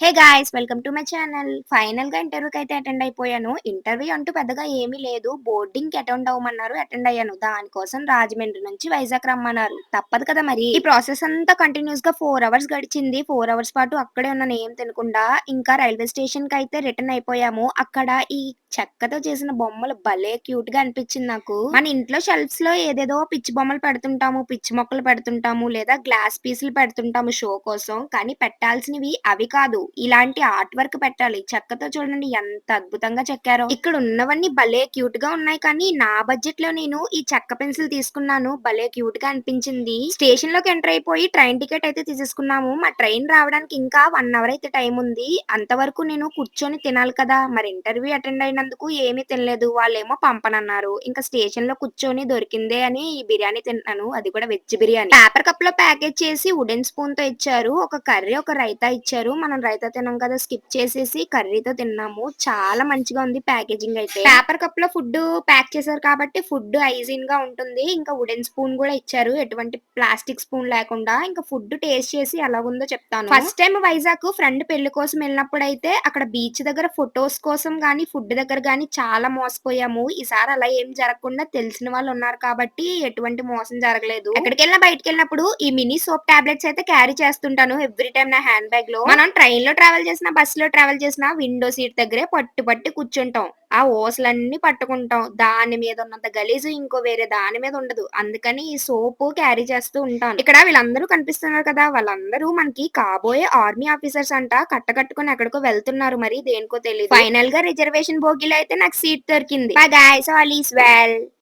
Hey guys welcome to my channel. ఫైనల్గా ఇంటర్వ్యూకి అయితే అటెండ్ అయిపోయాను. ఇంటర్వ్యూ అంటూ పెద్దగా ఏమీ లేదు. బోర్డింగ్కి అటెండ్ అవ్వమన్నారు అటెండ్ అయ్యాను. దానికోసం రాజమండ్రి నుంచి వైజాగ్ రమ్మన్నారు. తప్పదు కదా మరి. ఈ ప్రాసెస్ అంతా కంటిన్యూస్గా ఫోర్ అవర్స్ గడిచింది. ఫోర్ అవర్స్ పాటు అక్కడే ఉన్నాను ఏం తినకుండా. ఇంకా రైల్వే స్టేషన్కి అయితే రిటర్న్ అయిపోయాము. అక్కడ ఈ చెక్కతో చేసిన బొమ్మలు భలే క్యూట్గా అనిపించింది నాకు. మన ఇంట్లో షెల్ఫ్స్లో ఏదేదో పిచ్చి బొమ్మలు పెడుతుంటాము పిచ్చి మొక్కలు పెడుతుంటాము లేదా గ్లాస్ పీసులు పెడుతుంటాము షో కోసం. కానీ పెట్టాల్సినవి అవి కాదు. ఇలాంటి ఆర్ట్ వర్క్ పెట్టాలి. చెక్కతో చూడండి ఎంత అద్భుతంగా చెక్కారో. ఇక్కడ ఉన్నవన్నీ భలే క్యూట్గా ఉన్నాయి కానీ నా బడ్జెట్లో నేను ఈ చెక్క పెన్సిల్ తీసుకున్నాను. భలే క్యూట్గా అనిపించింది. స్టేషన్లోకి ఎంటర్ అయిపోయి ట్రైన్ టికెట్ అయితే తీసేసుకున్నాము. మా ట్రైన్ రావడానికి ఇంకా వన్ అవర్ అయితే టైం ఉంది. అంతవరకు నేను కూర్చొని తినాలి కదా. మరి ఇంటర్వ్యూ అటెండ్ అయినందుకు ఏమీ తినలేదు. వాళ్ళేమో పంపనన్నారు. ఇంకా స్టేషన్లో కూర్చొని దొరికిందే అని ఈ బిర్యానీ తిన్నాను. అది కూడా వెజ్ బిర్యానీ. పేపర్ కప్లో ప్యాకేజ్ చేసి వుడెన్ స్పూన్తో ఇచ్చారు. ఒక కర్రీ ఒక రైతా ఇచ్చారు. మనం రైతా తిన్నాం కదా స్కిప్ చేసేసి కర్రీతో తిన్నాము. చాలా మంచిగా ఉంది ప్యాకేజింగ్ అయితే. పేపర్ కప్లో ఫుడ్ ప్యాక్ చేశారు కాబట్టి ఫుడ్ హైజీన్గా ఉంటుంది. ఇంకా వుడెన్ స్పూన్ కూడా ఇచ్చారు. ఎటువంటి ప్లాస్టిక్ స్పూన్ లేకుండా ఇంకా ఫుడ్ టేస్ట్ చేసి ఎలా ఉందో చెప్తాను. ఫస్ట్ టైం వైజాగ్ ఫ్రెండ్ పెళ్ళి కోసం వెళ్ళినప్పుడు అయితే అక్కడ బీచ్ దగ్గర ఫొటోస్ కోసం గానీ ఫుడ్ దగ్గర కానీ చాలా మోసపోయాము. ఈసారి అలా ఏం జరగకుండా తెలిసిన వాళ్ళు ఉన్నారు కాబట్టి ఎటువంటి మోసం జరగలేదు. ఎక్కడికి వెళ్ళినా బయటకు వెళ్ళినప్పుడు ఈ మినీ సోప్ టాబ్లెట్స్ అయితే క్యారీ చేస్తుంటాను ఎవ్రీ టైం నా హ్యాండ్ బ్యాగ్లో మనం ట్రైన్లో ట్రావెల్ చేసిన బస్లో ట్రావెల్ చేసిన విండో సీట్ దగ్గరే పట్టు పట్టి కూర్చుంటాం. ఆ ఓసలన్నీ పట్టుకుంటాం. దాని మీద ఉన్నంత గలీజు ఇంకో వేరే దాని మీద ఉండదు. అందుకని ఈ సోపు క్యారీ చేస్తూ ఉంటాను. ఇక్కడ వీళ్ళందరూ కనిపిస్తున్నారు కదా! వాళ్ళందరూ మనకి కాబోయే ఆర్మీ ఆఫీసర్స్ అంట. కట్టకట్టుకుని ఎక్కడికో వెళ్తున్నారు. మరి దేనికో తెలియదు ఫైనల్గా రిజర్వేషన్ బోగిలో అయితే నాకు సీట్ దొరికింది. Guys all is well